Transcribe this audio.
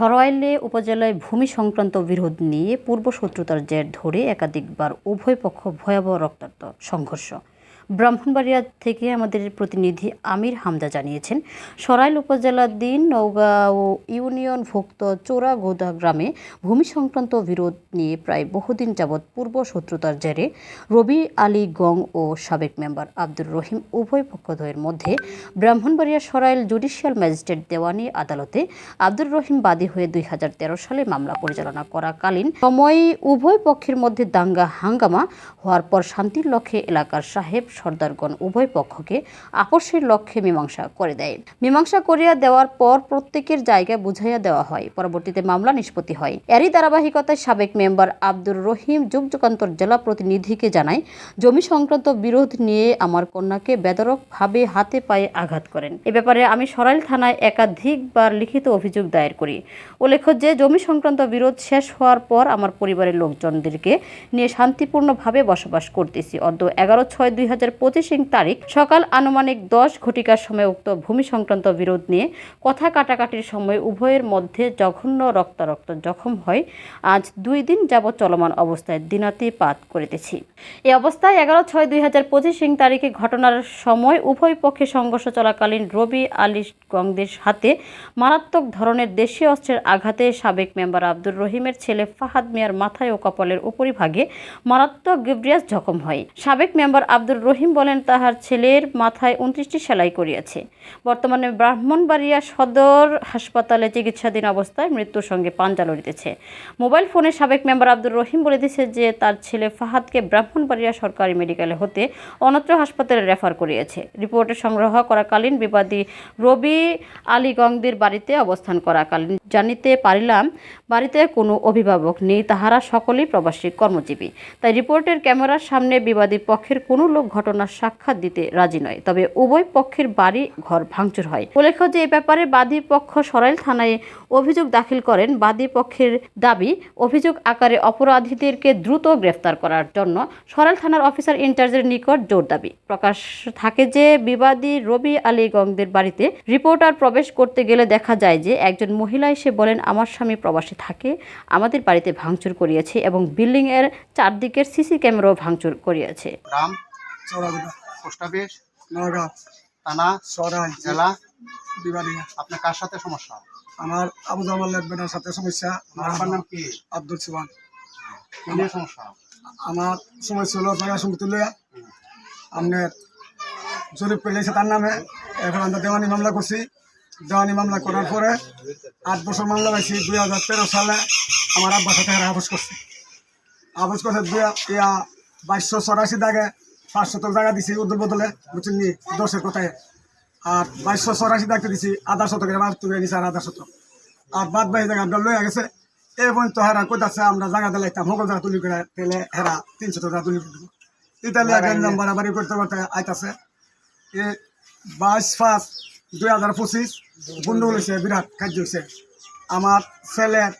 সরাইলে উপজেলায় ভূমি সংক্রান্ত বিরোধ নিয়ে পূর্ব শত্রুতার জের ধরে একাধিকবার উভয় পক্ষ ভয়াবহ রক্তাক্ত সংঘর্ষ। ব্রাহ্মণবাড়িয়া থেকে আমাদের প্রতিনিধি আমির হামদা জানিয়েছেন, সরাইল উপজেলাধীন নওগাঁও ইউনিয়নভুক্ত চোরাগোদা গ্রামে ভূমি সংক্রান্ত বিরোধ নিয়ে প্রায় বহুদিন যাবৎ পূর্ব শত্রুতার জেরে রবি আলী গং ও সাবেক মেম্বার আব্দুর রহিম উভয় পক্ষদ্বয়ের মধ্যে ব্রাহ্মণবাড়িয়া সরাইল জুডিশিয়াল ম্যাজিস্ট্রেট দেওয়ানি আদালতে আব্দুর রহিম বাদী হয়ে দুই হাজার তেরো সালে মামলা পরিচালনা করাকালীন সময়ে উভয় পক্ষের মধ্যে দাঙ্গা হাঙ্গামা হওয়ার পর শান্তির লক্ষ্যে এলাকার সাহেব সর্দারগণ উভয় পক্ষকে আপোষের লক্ষ্যে মীমাংসা করে দেয়। মীমাংসা করিয়া দেওয়ার পর প্রত্যেকের জায়গায় বুঝাইয়া দেওয়া হয়। পরবর্তীতে মামলা নিষ্পত্তি হয়। এরই ধারাবাহিকতায় সাবেক মেম্বার আব্দুর রহিম যুগ যুগান্তর জেলা প্রতিনিধিকে জানায়, জমি সংক্রান্ত বিরোধ নিয়ে আমার কন্যাকে বেদরকভাবে হাতে পায়ে আঘাত করেন। এ ব্যাপারে আমি সরাইল থানায় একাধিকবার লিখিত অভিযোগ দায়ের করি। উল্লেখ্য যে, জমি সংক্রান্ত বিরোধ শেষ হওয়ার পর আমার পরিবারের লোকজনদেরকে নিয়ে শান্তিপূর্ণভাবে বসবাস করতেছি। অদ্য এগারো ছয় দুই হাজার পঁচিশ তারিখ সকাল আনুমানিক দশ ঘটিকার সময় উক্ত ভূমি সংক্রান্ত বিরোধ নিয়ে কথা কাটাকাটির সময় উভয়ের মধ্যে জঘন্য রক্তারক্ত জখম হয়। আজ দুই দিন যাবৎ চলমান অবস্থায় দিনাতিপাত করিতেছি। এ অবস্থায় এগারো ছয় দুই হাজার পঁচিশ তারিখে ঘটনার সময় উভয় পক্ষে সংঘর্ষ চলাকালীন রবি আলী গংদের হাতে মারাত্মক ধরনের দেশীয় অস্ত্রের আঘাতে সাবেক মেম্বার আব্দুর রহিমের ছেলে ফাহাদ মিয়ার মাথায় ও কপালের উপরিভাগে মারাত্মক গিবরিয়াস জখম হয়। সাবেক মেম্বার আব্দুর রহিম বলেন, তাহার ছেলের মাথায় উনত্রিশটি সেলাই করিয়াছে। বর্তমানে ব্রাহ্মণবাড়িয়া সদর হাসপাতালে চিকিৎসাধীন অবস্থায় মৃত্যুর সঙ্গে পাঞ্জা লড়িতেছে। মোবাইল ফোনে সাবেক মেম্বার আব্দুর রহিম বলে দিয়েছে যে, তার ছেলে ফাহাদকে ব্রাহ্মণবাড়িয়া সরকারি মেডিকেলে হতে অনত্র হাসপাতালে রেফার করিয়েছে। রিপোর্টে সংগ্রহ করাকালীন বিবাদী রবি আলীগঙ্গদের বাড়িতে অবস্থান করাকালীন জানিতে পারিলাম, বাড়িতে কোনো অভিভাবক নেই, তাহারা সকলেই প্রবাসী কর্মজীবী। তাই রিপোর্টের ক্যামেরার সামনে বিবাদী পক্ষের কোনো লোক ঘটনার সাক্ষাৎ দিতে রাজি নয়। তবে উভয় পক্ষের বাড়ি ঘর ভাঙচুর হয়। উল্লেখ্য যে এ ব্যাপারে বাদী পক্ষ সরাইল থানায় অভিযোগ দাখিল করেন। বাদী পক্ষের দাবি, অভিযোগ আকারে অপরাধীদেরকে দ্রুত গ্রেফতার করার জন্য সরাইল থানার অফিসার ইনচার্জের নিকট জোর দাবি। প্রকাশ থাকে যে, বিবাদী রবি আলী গঙ্গদের বাড়িতে রিপোর্টার প্রবেশ করতে গেলে দেখা যায় যে, একজন মহিলা এসে বলেন, আমার স্বামী প্রবাসী থাকে, আমাদের বাড়িতে ভাঙচুর করিয়েছে এবং বিল্ডিং এর চারদিকের সিসি ক্যামেরাও ভাঙচুর করিয়েছে। Chauraguda post office Nagaon. থানা সরাই জেলা? বিবাদিয়া আপনার কার সাথে সমস্যা? আমার আবু জামাল লেখবেনের সাথে সমস্যা। আমার নাম কি? আব্দুল সুবান সমস্যা? আমার সমস্যা হলো আপনার জরিপ পেলেছে তার নামে। এখন আমরা দেওয়ানি মামলা করছি। দেওয়ানি মামলা করার পরে আট বছর মামলা পাইছি দুই হাজার তেরো সালে। আমার আব্বার সাথে আবস করছে। আবস করছে দুই ইয়া বাইশশো চৌরাশি দাগে পাঁচ শতক জায়গা দিছি উদ্দুল বদলে বুঝছেন নি? দশের কথায়। আর বাইশশো চৌরাশি দাগতে দিছি আধা শতকের বাদ তুলে নিছে আর আধা শতক আর বাদ বাই জায়গা আমরা লইয়া গেছে। এই পর্যন্ত হেরা কোথাচ্ছে আমরা জায়গা দিলাইতাম সকল জায়গা তুলি করে তেলে হেরা তিনশো টাকা তুলি করে দেবো। ইতালিয়া গঞ্জাম বাড়াবাড়ি করতে করতে আইতাছে। এ বাইশ পাঁচ দুই হাজার পঁচিশ গন্ডগোল হয়েছে বিরাট কার্য হয়েছে আমার ছেলের